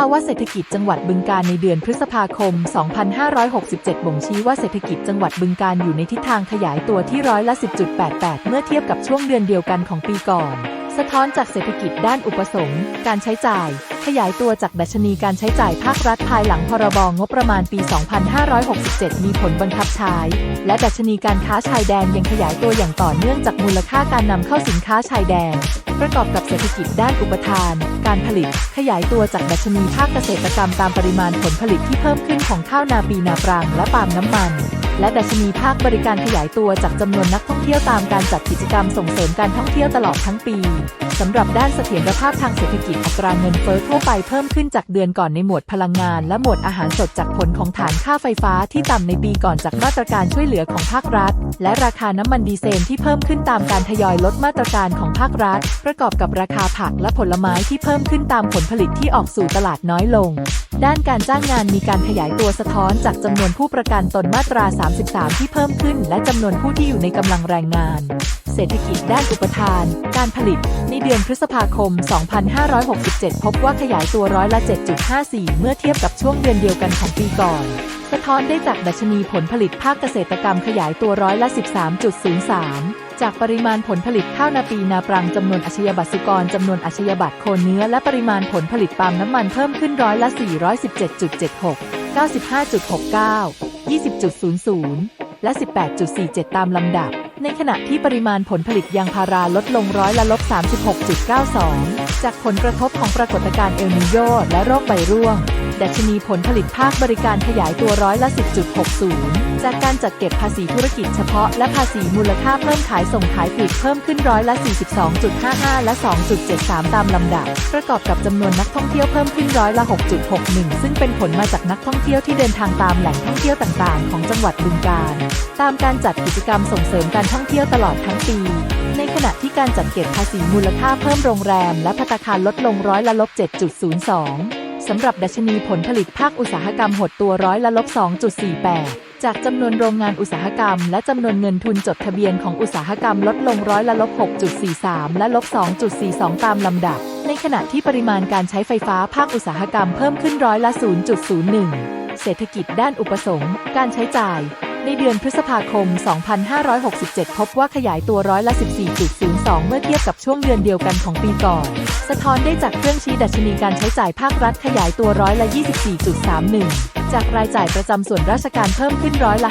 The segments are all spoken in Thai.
าวะเศรษฐกิจจังหวัดบึงการในเดือนพฤษภาคม 2567 บ่งชี้ว่าเศรษฐกิจจังหวัดบึงการอยู่ในทิศทางขยายตัวที่ร้อยละ 10.88 เมื่อเทียบกับช่วงเดือนเดียวกันของปีก่อน สะท้อนจากเศรษฐกิจด้านอุปสงค์ การใช้จ่าย ขยายตัวจากดัชนีการใช้จ่ายภาครัฐภายหลังพรบงบประมาณปี 2567 มีผลบังคับใช้ และดัชนีการค้าชายแดนยังขยายตัวอย่างต่อเนื่องจากมูลค่าการนำเข้าสินค้าชายแดน ประกอบกับเศรษฐกิจด้านอุปทาน การผลิต ขยายตัวจากดัชนีภาคเกษตรกรรมตามปริมาณผลผลิตที่เพิ่มขึ้นของข้าวนาปีนาปรังและปาล์มน้ำมัน และดัชนีภาคบริการขยายตัวจากจำนวนนักท่องเที่ยวตามการจัดกิจกรรมส่งเสริมการท่องเที่ยวตลอดทั้งปีสำหรับด้านเสถียรภาพทางเศรษฐกิจอัตราเงินเฟ้อทั่วไปเพิ่มขึ้นจากเดือนก่อนในหมวดพลังงาน และหมวดอาหารสดจากผลของฐานค่าไฟฟ้าที่ต่ำในปีก่อนจากมาตรการช่วยเหลือของภาครัฐ และราคาน้ำมันดีเซลที่เพิ่มขึ้นตามการทยอยลดมาตรการของภาครัฐ ประกอบกับราคาผักและผลไม้ที่เพิ่มขึ้นตามผลผลิตที่ออกสู่ตลาดน้อยลง ด้านการจ้างงานมีการขยายตัวสะท้อนจากจำนวนผู้ประกันตนมาตรา 33 ที่เพิ่มขึ้น และจำนวนผู้ที่อยู่ในกำลังแรงงาน เศรษฐกิจด้านอุปทาน การผลิต ในเดือนพฤษภาคม 2567 พบว่าขยายตัวร้อยละ 7.54 เมื่อเทียบกับช่วงเดือนเดียวกันของปีก่อน สะท้อนได้จากดัชนีผลผลิตภาคเกษตรกรรมขยายตัวร้อยละ 13.03 จากปริมาณผลผลิตข้าวนาปีนาปรังจำนวนอาชญาบัตรสุกรจำนวนอาชญาบัตรโคเนื้อ และปริมาณผลผลิตปาล์มน้ำมันเพิ่มขึ้นร้อยละ 417.76 95.69 20.00 และ 18.47 ตามลำดับ ในขณะที่ปริมาณผลผลิตยางพาราลดลงร้อยละลบ 36.92 จากผลกระทบของปรากฏการณ์เอลนิโยและโรคใบร่วง ดัชนีผลผลิตภาคบริการขยายตัวร้อยละ 10.60 จากการจัดเก็บภาษีธุรกิจเฉพาะและภาษีมูลค่าเพิ่มขายส่งขายปลีกเพิ่มขึ้นร้อยละ 42.55 และ 2.73 ตามลำดับ ประกอบกับจำนวนนักท่องเที่ยวเพิ่มขึ้นร้อยละ 6.61 ซึ่งเป็นผลมาจากนักท่องเที่ยวที่เดินทางตามแหล่งท่องเที่ยวต่างๆ ของจังหวัดบึงกาฬตามการจัดกิจกรรมส่งเสริมการท่องเที่ยวตลอดทั้งปีในขณะที่การจัดเก็บภาษีมูลค่าเพิ่มโรงแรม และภัตคารลดลงร้อยละลบ 7.02 สำหรับดัชนีผลผลิตภาคอุตสาหกรรมหดตัวร้อยละลบ 2.48 จากจำนวนโรงงานอุตสาหกรรม และจำนวนเงินทุนจดทะเบียนของอุตสาหกรรมลดลงร้อยละลบ 6.43 และลบ 2.42 ตามลำดับ ในขณะที่ปริมาณการใช้ไฟฟ้าภาคอุตสาหกรรมเพิ่มขึ้นร้อยละ 0.01 เศรษฐกิจด้านอุปสงค์ การใช้จ่ายในเดือนพฤษภาคม 2567 พบว่าขยายตัวร้อยละ 14.02 เมื่อเทียบกับช่วงเดือนเดียวกันของปีก่อน สะท้อนได้จากเครื่องชี้ดัชนีการใช้จ่ายภาครัฐขยายตัวร้อยละ 24.31 จากรายจ่ายประจำส่วนราชการเพิ่มขึ้นร้อยละ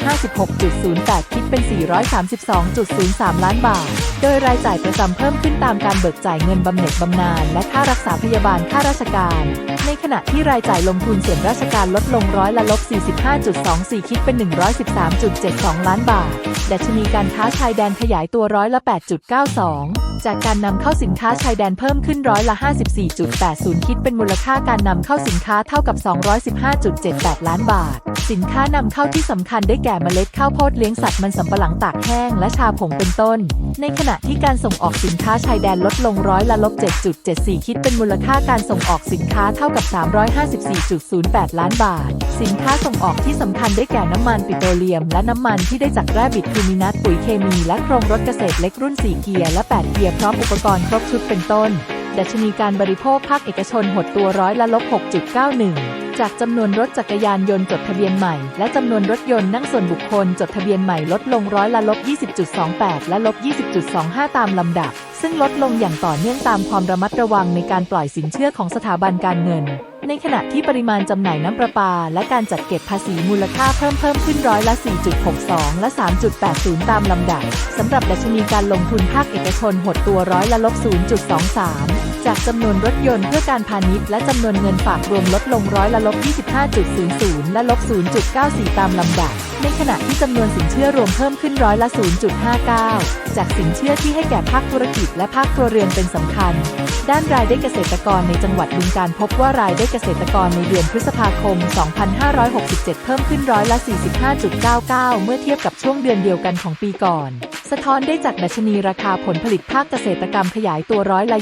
56.08 คิดเป็น 432.03 ล้านบาท โดยรายจ่ายประจำเพิ่มขึ้นตามการเบิกจ่ายเงินบำเหน็จบำนาญและค่ารักษาพยาบาลค่าราชการ ในขณะที่รายจ่ายลงทุนส่วนราชการลดลงร้อยละลบ 45.24 คิดเป็น 113.72 ล้านบาท ดัชนีการค้าชายแดนขยายตัวร้อยละ 8.92 จากการนำเข้าสินค้าชายแดนเพิ่มขึ้นร้อยละ 54.80 คิดเป็นมูลค่าการนำเข้าสินค้าเท่ากับ 215.78ล้านบาท สินค้านำเข้าที่สำคัญได้แก่เมล็ดข้าวโพดเลี้ยงสัตว์มันสำปะหลังตากแห้งและชาผงเป็นต้น ในขณะที่การส่งออกสินค้าชายแดนลดลงร้อยละลบ 7.74 คิดเป็นมูลค่าการส่งออกสินค้าเท่ากับ 354.08 ล้านบาท สินค้าส่งออกที่สำคัญได้แก่น้ำมันปิโตรเลียม และน้ำมันที่ได้จากแร่บิทูมินัสปุ๋ยเคมีและโครงรถเกษตรเล็กรุ่น 4 เกียร์และ 8 เกียร์พร้อมอุปกรณ์ครบชุดเป็นต้นดัชนีการบริโภคภาคเอกชนหดตัวร้อยละลบ 6.91 จากจำนวนรถจักรยานยนต์จดทะเบียนใหม่ และจำนวนรถยนต์นั่งส่วนบุคคลจดทะเบียนใหม่ลดลงร้อยละลบ 20.28 และลบ 20.25 ตามลำดับ ซึ่งลดลงอย่างต่อเนื่องตามความระมัดระวังในการปล่อยสินเชื่อของสถาบันการเงินในขณะที่ปริมาณจำหน่ายน้ำประปา และการจัดเก็บภาษีมูลค่าเพิ่มเพิ่มขึ้นร้อยละ 4.62 และ 3.80 ตามลำดับสำหรับดัชนีการลงทุนภาคเอกชนหดตัวร้อยละลบ 0.23 จากจำนวนรถยนต์เพื่อการพาณิชย์และจำนวนเงินฝากรวมลดลงร้อยละลบ 25.00 และลบ 0.94 ตามลำดับ ในขณะที่จำนวนสินเชื่อรวมเพิ่มขึ้นร้อยละ 0.59 จากสินเชื่อที่ให้แก่ภาคธุรกิจและภาคครัวเรือนเป็นสำคัญ ด้านรายได้เกษตรกรในจังหวัดบึงการพบว่ารายได้เกษตรกรในเดือนพฤษภาคม 2567 เพิ่มขึ้นร้อยละ 45.99 เมื่อเทียบกับช่วงเดือนเดียวกันของปีก่อน สะท้อนได้จากดัชนีราคาผลผลิตภาคเกษตรกรรมขยายตัวร้อยละ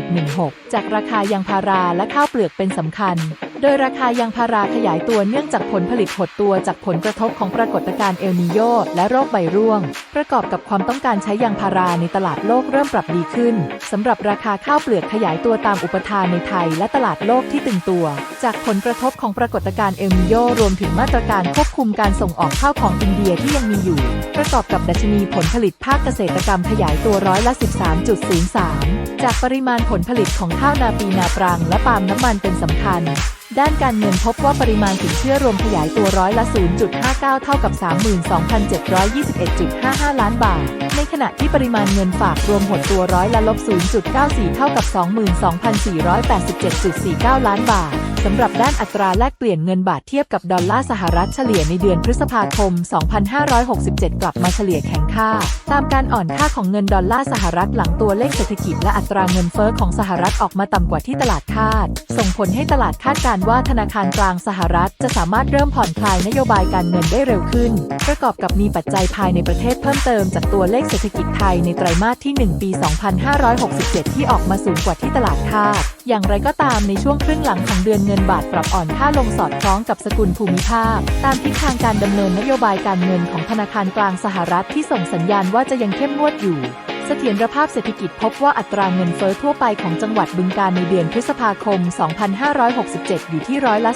29.16 จากราคายางพาราและข้าวเปลือกเป็นสำคัญ โดยราคายางพาราขยายตัวเนื่องจากผลผลิตหดตัวจากผลกระทบของปรากฏการณ์เอลนิโยและโรคใบร่วง ประกอบกับความต้องการใช้ยางพาราในตลาดโลกเริ่มปรับดีขึ้นสำหรับราคาข้าวเปลือกขยายตัวตามอุปทานในไทย และตลาดโลกที่ตึงตัว จากผลกระทบของปรากฏการณ์เอลนิโยรวมถึงมาตรการควบคุมการส่งออกข้าวของอินเดียที่ยังมีอยู่ ประกอบกับดัชนีผลผลิตภาคเกษตรกรรมขยายตัวร้อยละ 13.03 จากปริมาณผลผลิตของข้าวนาปีนาปรังและปาล์มน้ำมันเป็นสำคัญ ด้านการเงินพบว่าปริมาณสินเชื่อรวมขยายตัวร้อยละ 0.59 เท่ากับ 32,721.55 ล้านบาท ในขณะที่ปริมาณเงินฝากรวมหดตัวร้อยละลบ 0.94 เท่ากับ 22,487.49 ล้านบาท สำหรับด้านอัตราแลกเปลี่ยนเงินบาทเทียบกับดอลลาร์สหรัฐเฉลี่ยในเดือนพฤษภาคม 2567 กลับมาเฉลี่ยแข็งค่า ตามการอ่อนค่าของเงินดอลลาร์สหรัฐหลังตัวเลขเศรษฐกิจและอัตราเงินเฟ้อของสหรัฐออกมาต่ำกว่าที่ตลาดคาด ส่งผลให้ตลาดคาดการว่าธนาคารกลางสหรัฐจะสามารถเริ่มผ่อนคลายนโยบายการเงินได้เร็วขึ้น ประกอบกับมีปัจจัยภายในประเทศเพิ่มเติมจากตัวเลขเศรษฐกิจไทยในไตรมาสที่ 1 ปี 2567 ที่ออกมาสูงกว่าที่ตลาดคาด อย่างไรก็ตามในช่วงครึ่งหลังของเดือนเงินบาทปรับอ่อนค่าลงสอดคล้องกับสกุลภูมิภาค ตามทิศทางการดำเนินนโยบายการเงินของธนาคารกลางสหรัฐที่ส่งสัญญาณว่าจะยังเข้มงวดอยู่เสถียรภาพเศรษฐกิจพบว่าอัตราเงินเฟ้อทั่วไปของจังหวัดบึงการในเดือนพฤษภาคม 2567 อยู่ที่ร้อยละ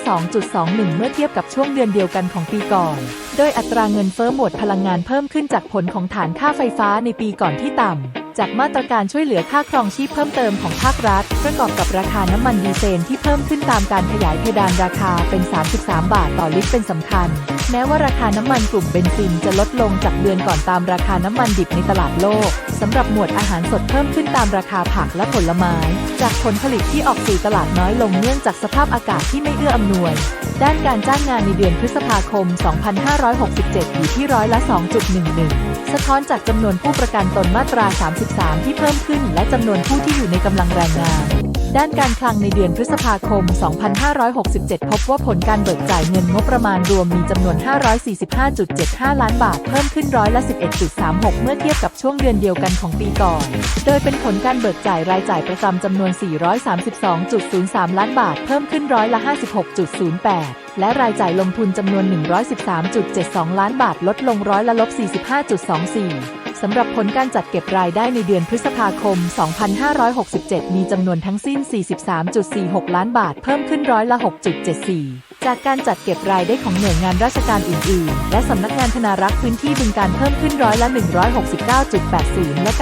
2.21 เมื่อเทียบกับช่วงเดือนเดียวกันของปีก่อน โดยอัตราเงินเฟ้อหมวดพลังงานเพิ่มขึ้นจากผลของฐานค่าไฟฟ้าในปีก่อนที่ต่ำ จากมาตรการช่วยเหลือค่าครองชีพเพิ่มเติมของภาครัฐ ประกอบกับราคาน้ำมันดีเซลที่เพิ่มขึ้นตามการขยายเพดานราคาเป็น 33 บาทต่อลิตรเป็นสำคัญ แม้ว่าราคาน้ำมันกลุ่มเบนซินจะลดลงจากเดือนก่อนตามราคาน้ำมันดิบในตลาดโลกสำหรับหมวดอาหารสดเพิ่มขึ้นตามราคาผักและผลไม้ จากผลผลิตที่ออกสู่ตลาดน้อยลงเนื่องจากสภาพอากาศที่ไม่เอื้ออำนวย ด้านการจ้างงานในเดือนพฤษภาคม 2567 อยู่ที่ร้อยละ 2.11 สะท้อนจากจำนวนผู้ประกันตนมาตรา 33 ที่เพิ่มขึ้น และจำนวนผู้ที่อยู่ในกำลังแรงงาน ด้านการคลังในเดือนพฤษภาคม 2567 พบว่าผลการเบิกจ่ายเงินงบประมาณรวมมีจำนวน 545.75 ล้านบาท เพิ่มขึ้นร้อยละ 11.36 เมื่อเทียบกับช่วงเดือนเดียวกันของปีก่อน โดยเป็นผลการเบิกจ่ายรายจ่ายประจำจำนวน 432.03 ล้านบาท เพิ่มขึ้นร้อยละ 56.08 และรายจ่ายลงทุนจำนวน 113.72 ล้านบาท ลดลงร้อยละลบ45.24 สำหรับผลการจัดเก็บรายได้ในเดือนพฤษภาคม 2567 มีจำนวนทั้งสิ้น 43.46 ล้านบาท เพิ่มขึ้นร้อยละ 6.74 จากการจัดเก็บรายได้ของหน่วยงานราชการอื่น ๆ และสำนักงานธนารักษ์พื้นที่บึงการเพิ่มขึ้นร้อยละ 169.80 และ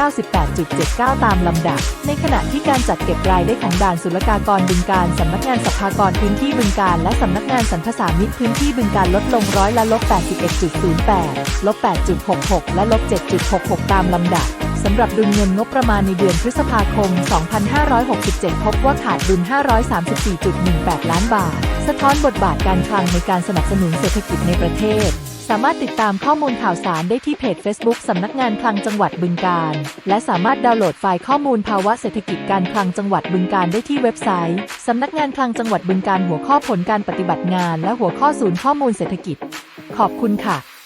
98.79 ตามลำดับ ในขณะที่การจัดเก็บรายได้ของด่านศุลกากรบึงการสำนักงานสภากรพื้นที่บึงการและสำนักงานสรรพสามิตพื้นที่บึงการลดลงร้อยละลบ81.08 ลบ 8.66 และลบ 7.66 ตามลำดับสำหรับดุลเงินงบประมาณในเดือนพฤษภาคม 2567 พบว่าขาดดุล 534.18 ล้านบาท สะท้อนบทบาทการคลังในการสนับสนุนเศรษฐกิจในประเทศ สามารถติดตามข้อมูลข่าวสารได้ที่เพจ Facebook สำนักงานคลังจังหวัดบึงการ และสามารถดาวน์โหลดไฟล์ข้อมูลภาวะเศรษฐกิจการคลังจังหวัดบึงการได้ที่เว็บไซต์สำนักงานคลังจังหวัดบึงการหัวข้อผลการปฏิบัติงาน และหัวข้อศูนย์ข้อมูลเศรษฐกิจ ขอบคุณค่ะ